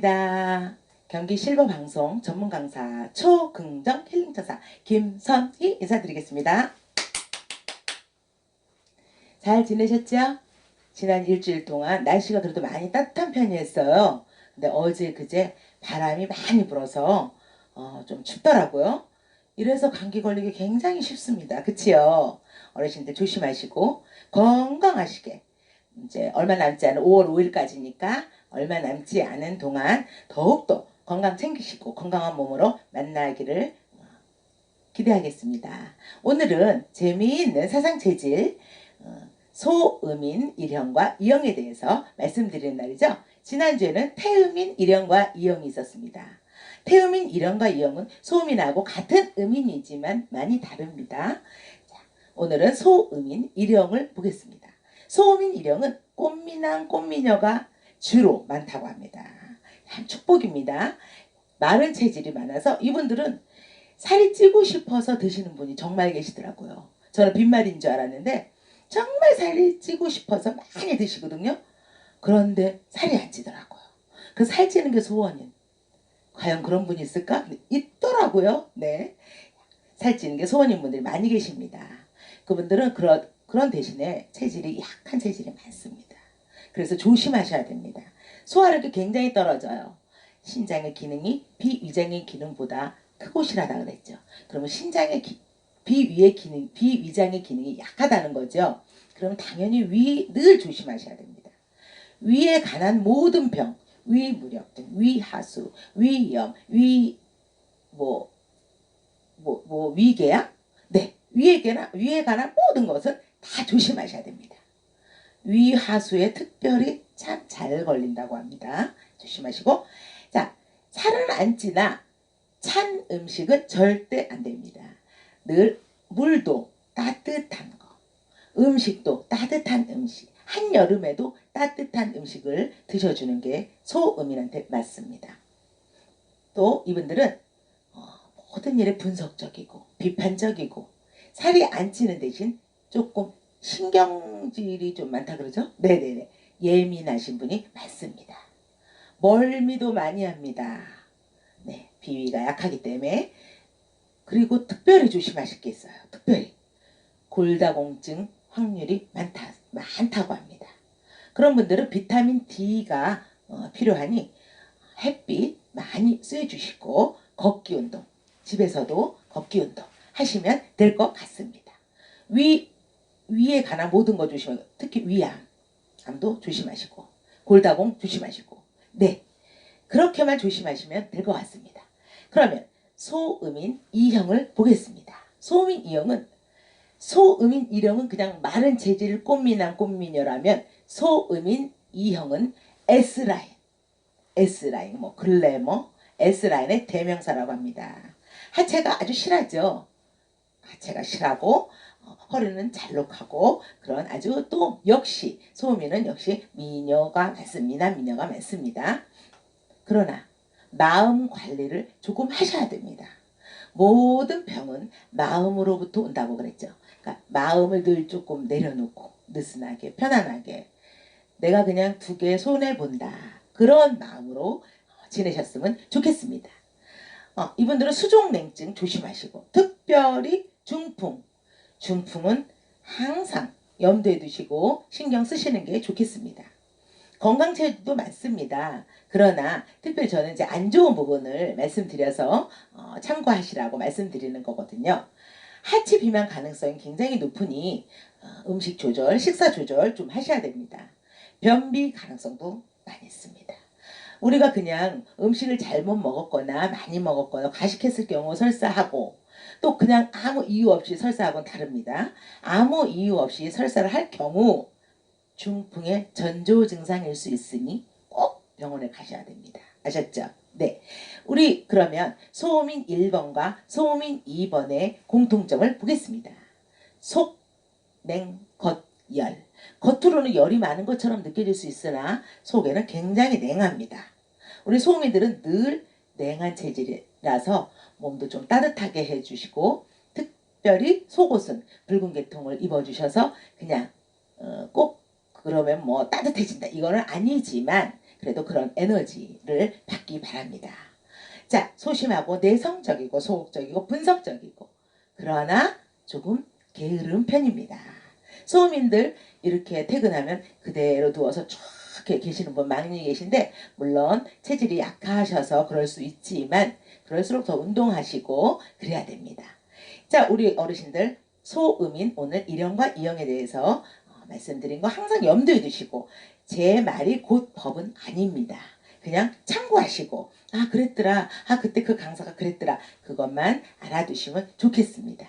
반갑습니다. 경기 실버 방송 전문 강사 초긍정 힐링처사 김선희 인사드리겠습니다. 잘 지내셨죠? 지난 일주일 동안 날씨가 그래도 많이 따뜻한 편이었어요. 근데 어제 그제 바람이 많이 불어서 어, 좀 춥더라고요. 이래서 감기 걸리기 굉장히 쉽습니다. 그치요? 어르신들 조심하시고 건강하시게 이제 얼마 남지 않은 5월 5일까지니까 얼마 남지 않은 동안 더욱더 건강 챙기시고 건강한 몸으로 만나기를 기대하겠습니다. 오늘은 재미있는 사상체질 어, 소음인 일형과 이형에 대해서 말씀드리는 날이죠. 지난주에는 태음인 일형과 이형이 있었습니다. 태음인 일형과 이형은 소음인하고 같은 음인이지만 많이 다릅니다. 자, 오늘은 소음인 일형을 보겠습니다. 소음인 일형은 꽃미남 꽃미녀가 주로 많다고 합니다. 참 축복입니다. 마른 체질이 많아서 이분들은 살이 찌고 싶어서 드시는 분이 정말 계시더라고요. 저는 빈말인 줄 알았는데 정말 살이 찌고 싶어서 많이 드시거든요. 그런데 살이 안 찌더라고요. 그 살 찌는 게 소원인. 과연 그런 분이 있을까? 있더라고요. 네. 살 찌는 게 소원인 분들이 많이 계십니다. 그분들은 그런, 그런 대신에 체질이 약한 체질이 많습니다. 그래서 조심하셔야 됩니다. 소화력이 굉장히 떨어져요. 신장의 기능이 비위장의 기능보다 크고 실하다 그랬죠. 그러면 신장의 기, 비위의 기능, 비위장의 기능이 약하다는 거죠. 그러면 당연히 위 늘 조심하셔야 됩니다. 위에 관한 모든 병, 위무력증, 위하수, 위염, 위 뭐 뭐, 뭐, 위궤양? 네, 위에 위에 관한 모든 것을 다 조심하셔야 됩니다. 위하수에 특별히 참 잘 걸린다고 합니다. 조심하시고 자 살은 안 찌나 찬 음식은 절대 안 됩니다. 늘 물도 따뜻한 거 음식도 따뜻한 음식 한여름에도 따뜻한 음식을 드셔주는 게 소음인한테 맞습니다. 또 이분들은 어, 모든 일에 분석적이고 비판적이고 살이 안 찌는 대신 조금 신경질이 좀 많다 그러죠? 네네네. 예민하신 분이 많습니다. 멀미도 많이 합니다. 네, 비위가 약하기 때문에 그리고 특별히 조심하실 게 있어요. 특별히 골다공증 확률이 많다, 많다고 합니다. 그런 분들은 비타민 D가 어, 필요하니 햇빛 많이 쐬주시고 걷기 운동 집에서도 걷기 운동 하시면 될 것 같습니다. 위 위에 관한 모든 거 조심하고 특히 위암 암도 조심하시고 골다공 조심하시고 네 그렇게만 조심하시면 될 것 같습니다. 그러면 소음인 이형을 보겠습니다. 소음인 이형은 소음인 이형은 그냥 마른 재질 꽃미남 꽃미녀라면 소음인 이형은 S라인 S라인 뭐 글래머 S라인의 대명사라고 합니다. 하체가 아주 실하죠. 하체가 실하고 허리는 잘록하고 그런 아주 또 역시 소음이는 역시 미녀가 많습니다. 미녀가 많습니다. 그러나 마음 관리를 조금 하셔야 됩니다. 모든 병은 마음으로부터 온다고 그랬죠. 그러니까 마음을 늘 조금 내려놓고 느슨하게 편안하게 내가 그냥 두 개 손해 본다. 그런 마음으로 지내셨으면 좋겠습니다. 어, 이분들은 수족냉증 조심하시고 특별히 중풍, 중풍은 항상 염두에 두시고 신경 쓰시는 게 좋겠습니다. 건강체도 많습니다. 그러나 특별히 저는 이제 안 좋은 부분을 말씀드려서 어, 참고하시라고 말씀드리는 거거든요. 하체 비만 가능성이 굉장히 높으니 어, 음식 조절, 식사 조절 좀 하셔야 됩니다. 변비 가능성도 많이 있습니다. 우리가 그냥 음식을 잘못 먹었거나 많이 먹었거나 과식했을 경우 설사하고 또 그냥 아무 이유 없이 설사하고는 다릅니다. 아무 이유 없이 설사를 할 경우 중풍의 전조 증상일 수 있으니 꼭 병원에 가셔야 됩니다. 아셨죠? 네. 우리 그러면 소음인 1번과 소음인 2번의 공통점을 보겠습니다. 속, 냉, 겉, 열. 겉으로는 열이 많은 것처럼 느껴질 수 있으나 속에는 굉장히 냉합니다. 우리 소음인들은 늘 냉한 체질이라서 몸도 좀 따뜻하게 해주시고 특별히 속옷은 붉은 계통을 입어주셔서 그냥 어, 꼭 그러면 뭐 따뜻해진다 이거는 아니지만 그래도 그런 에너지를 받기 바랍니다. 자, 소심하고 내성적이고 소극적이고 분석적이고 그러나 조금 게으른 편입니다. 소음인들 이렇게 퇴근하면 그대로 누워서 쭉 이렇게 계시는 분 많이 계신데 물론 체질이 약하셔서 그럴 수 있지만 그럴수록 더 운동하시고 그래야 됩니다. 자, 우리 어르신들 소음인 오늘 일형과 이형에 대해서 어, 말씀드린 거 항상 염두에 두시고 제 말이 곧 법은 아닙니다. 그냥 참고하시고 아 그랬더라 아 그때 그 강사가 그랬더라 그것만 알아두시면 좋겠습니다.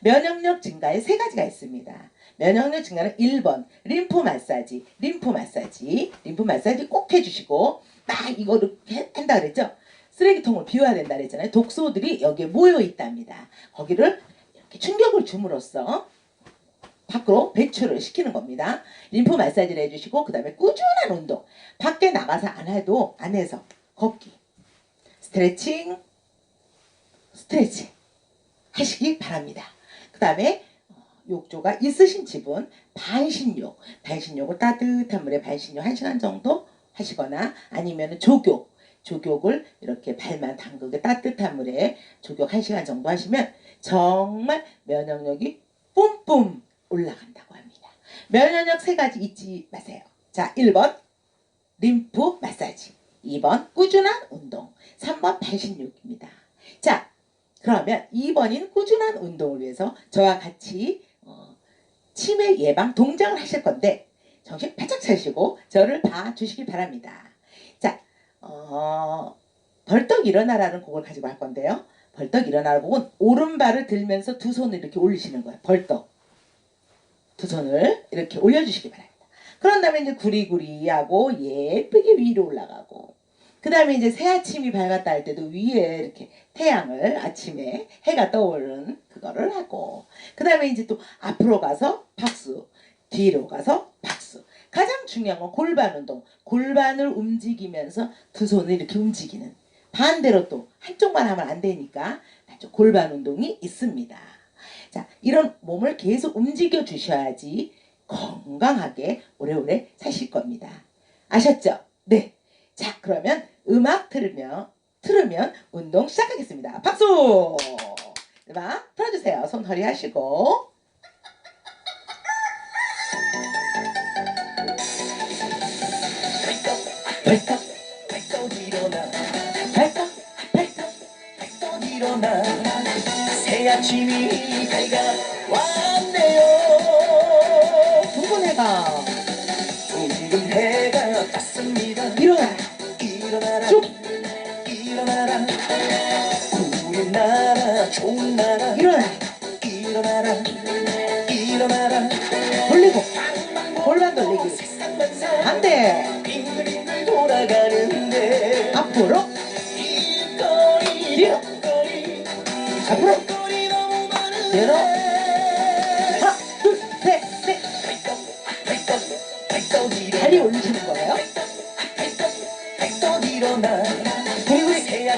면역력 증가에 세 가지가 있습니다. 면역력 증가는 1번. 림프 마사지 림프 마사지. 림프 마사지 꼭 해주시고 막 이거를 해- 한다 그랬죠? 쓰레기통을 비워야 된다 그랬잖아요. 독소들이 여기에 모여 있답니다. 거기를 이렇게 충격을 줌으로써 밖으로 배출을 시키는 겁니다. 림프 마사지를 해주시고 그 다음에 꾸준한 운동. 밖에 나가서 안 해도 안에서 걷기. 스트레칭 스트레칭 하시기 바랍니다. 그 다음에 욕조가 있으신 집은 반신욕, 반신욕을 따뜻한 물에 반신욕 1시간 정도 하시거나 아니면 조욕, 조욕을 이렇게 발만 담그게 따뜻한 물에 조욕 1시간 정도 하시면 정말 면역력이 뿜뿜 올라간다고 합니다. 면역력 세 가지 잊지 마세요. 자, 1번 림프 마사지, 2번 꾸준한 운동, 3번 반신욕입니다. 자, 그러면 2번인 꾸준한 운동을 위해서 저와 같이 어, 치매 예방 동작을 하실 건데 정신 바짝 차시고 저를 봐주시기 바랍니다. 자, 어, 벌떡 일어나라는 곡을 가지고 할 건데요. 벌떡 일어나라는 곡은 오른발을 들면서 두 손을 이렇게 올리시는 거예요. 벌떡. 두 손을 이렇게 올려주시기 바랍니다. 그런 다음에 이제 구리구리하고 예쁘게 위로 올라가고 그 다음에 이제 새 아침이 밝았다 할 때도 위에 이렇게 태양을 아침에 해가 떠오르는 그거를 하고. 그 다음에 이제 또 앞으로 가서 박수 뒤로 가서 박수. 가장 중요한 건 골반 운동. 골반을 움직이면서 두 손을 이렇게 움직이는. 반대로 또 한쪽만 하면 안 되니까 골반 운동이 있습니다. 자 이런 몸을 계속 움직여 주셔야지 건강하게 오래오래 사실 겁니다. 아셨죠? 네. 자, 그러면 음악 들으면 틀으면 운동 시작하겠습니다. 박수! 음악 틀어주세요. 손 허리 하시고. 새 아침이 밝아 왔네요 나라 좋은 나라 일어나. 일어나라 일어나라 돌리고. 골반 돌리기. 반대. 빙글빙글 돌아가는데 앞으로.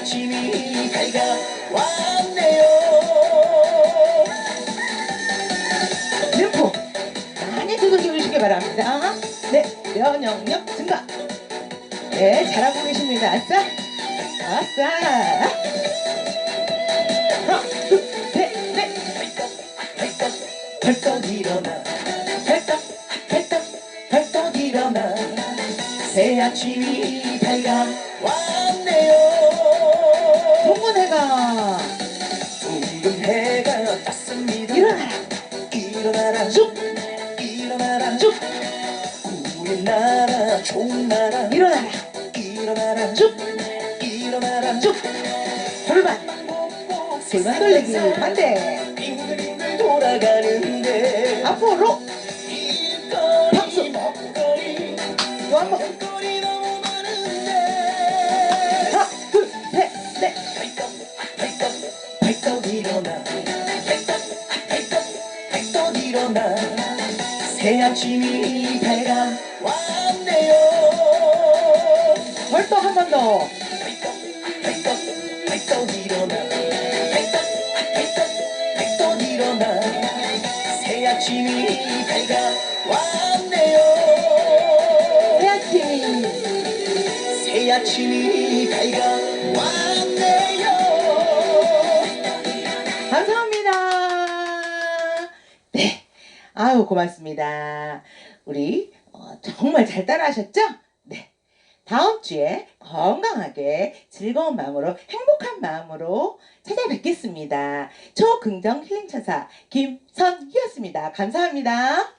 아침이 밝아왔네요 림프 많이 두들겨 주시기 바랍니다. 네, 면역력 증가. 네, 잘하고 계십니다. 아싸, 아싸. 하나, 둘, 셋, 넷. 발떡 발떡 발떡 일어나 발떡 발떡 발떡 일어나 새 아침이 밝아왔 나라 좋은 나라 일어나라. 일어나라 쭉, 일어나라 쭉. 골반, 골반 돌리기. 반대. 빙글빙글 돌아가는데 앞으로. 일거리 박수. 먹거리 또한 번. 먹거리 너무 많은데 하나, 둘, 셋, 넷. 발떡 발떡 발떡 일어나 발떡 발떡 발떡 일어나 새 아침이 더. 새 아침이 밝아왔네요 새 아침. 아침이 밝아왔네요 감사합니다. 네. 아유, 고맙습니다. 우리 어, 정말 잘 따라하셨죠? 네. 다음 주에 건강하게 즐거운 마음으로 행복한 마음으로 찾아뵙겠습니다. 초긍정 힐링천사 김선희였습니다. 감사합니다.